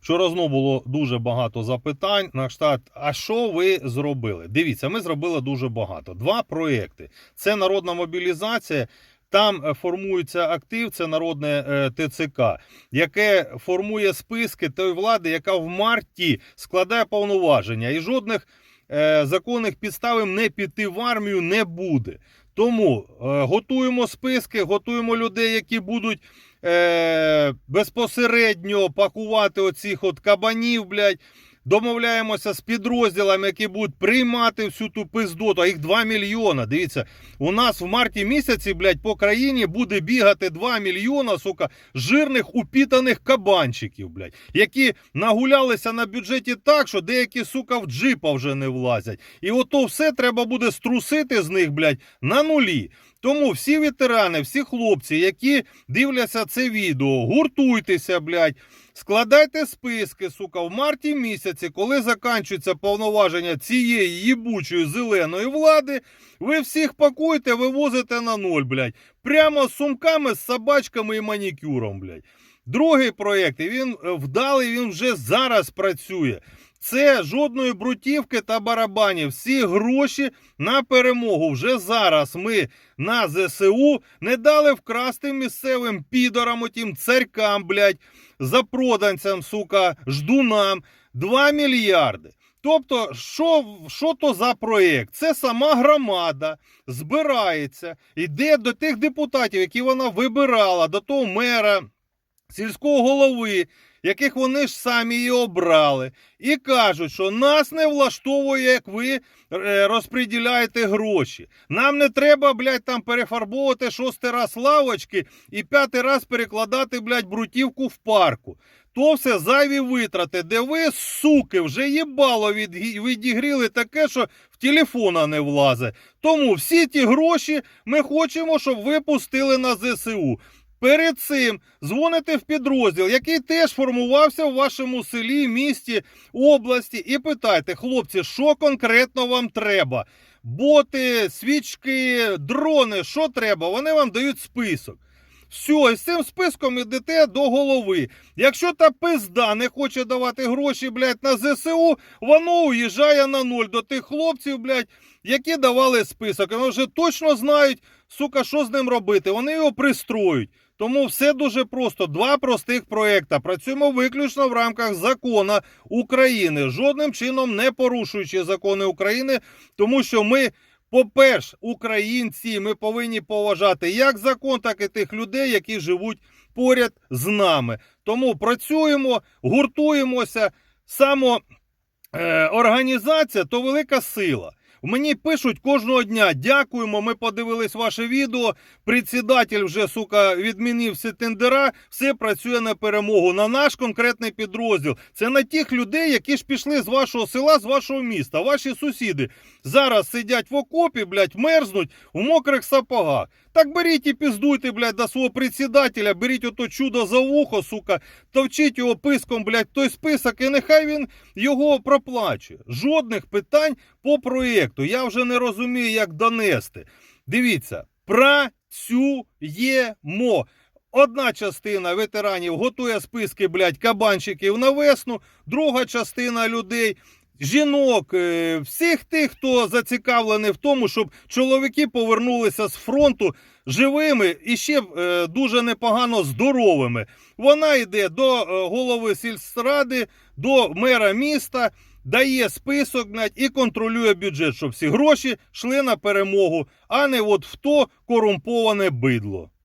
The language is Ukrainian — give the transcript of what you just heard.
Вчора знову було дуже багато запитань на штат. А що ви зробили? Дивіться, ми зробили дуже багато. Два проекти: це народна мобілізація. Там е, формується актив, це народне е, ТЦК, яке формує списки тої влади, яка в марті складає повноваження, і жодних е, законних підстав не піти в армію не буде. Тому готуємо списки, готуємо людей, які будуть е, безпосередньо пакувати оцих от кабанів, блядь. Домовляємося з підрозділами, які будуть приймати всю ту пиздоту. А їх 2 мільйона. Дивіться, у нас в марті місяці, блядь, по країні буде бігати 2 мільйона, сука, жирних упітаних кабанчиків, блядь, які нагулялися на бюджеті так, що деякі, сука, в джипа вже не влазять. І ото все треба буде струсити з них, блядь, на нулі. Тому всі ветерани, всі хлопці, які дивляться це відео, гуртуйтеся, блядь, складайте списки, сука, в марті місяці, коли закінчується повноваження цієї їбучої зеленої влади, ви всіх пакуєте, вивозите на ноль, блядь. Прямо з сумками, з собачками і манікюром, блядь. Другий проєкт, і він е, вдалий, він вже зараз працює. Це жодної брутівки та барабанів. Всі гроші на перемогу. Вже зараз ми на ЗСУ не дали вкрасти місцевим підорам, отім царькам, блядь, запроданцям, сука, ждунам 2 мільярди. Тобто, що, що то за проєкт? Це сама громада збирається, йде до тих депутатів, які вона вибирала, до того мера, сільського голови, яких вони ж самі і обрали, і кажуть, що нас не влаштовує, як ви е, розподіляєте гроші. Нам не треба, блядь, там перефарбовувати шостий раз лавочки і п'ятий раз перекладати, блядь, брутівку в парку. То все зайві витрати, де ви, суки, вже їбало від, відігріли таке, що в телефона не влазе. Тому всі ті гроші ми хочемо, щоб ви пустили на ЗСУ. Перед цим дзвоните в підрозділ, який теж формувався в вашому селі, місті, області, і питайте, хлопці, що конкретно вам треба? Боти, свічки, дрони, що треба? Вони вам дають список. Все, і з цим списком ідете до голови. Якщо та пизда не хоче давати гроші, блядь, на ЗСУ, воно уїжджає на нуль до тих хлопців, блядь, які давали список. Вони вже точно знають, сука, що з ним робити. Вони його пристроють. Тому все дуже просто. Два простих проекта. Працюємо виключно в рамках закону України, жодним чином не порушуючи закони України, тому що ми. По-перше, українці, ми повинні поважати як закон, так і тих людей, які живуть поряд з нами. Тому працюємо, гуртуємося. Само е, то велика сила. Мені пишуть кожного дня. Дякуємо. Ми подивились ваше відео. Председатель вже сука відмінив всі тендера. Все працює на перемогу. На наш конкретний підрозділ. Це на тих людей, які ж пішли з вашого села, з вашого міста. Ваші сусіди зараз сидять в окопі, блядь, мерзнуть у мокрих сапогах. Так беріть і піздуйте, блядь, до свого председателя, беріть ото чудо за вухо, сука, товчіть його писком, блядь, той список, і нехай він його проплачує. Жодних питань по проєкту. Я вже не розумію, як донести. Дивіться, працюємо. Одна частина ветеранів готує списки, блядь, кабанчиків на весну, друга частина людей. Жінок, е, всіх тих, хто зацікавлений в тому, щоб чоловіки повернулися з фронту живими і ще е, дуже непогано здоровими. Вона йде до е, голови сільськради, до мера міста, дає список блядь, і контролює бюджет, щоб всі гроші йшли на перемогу, а не от в то корумповане бидло.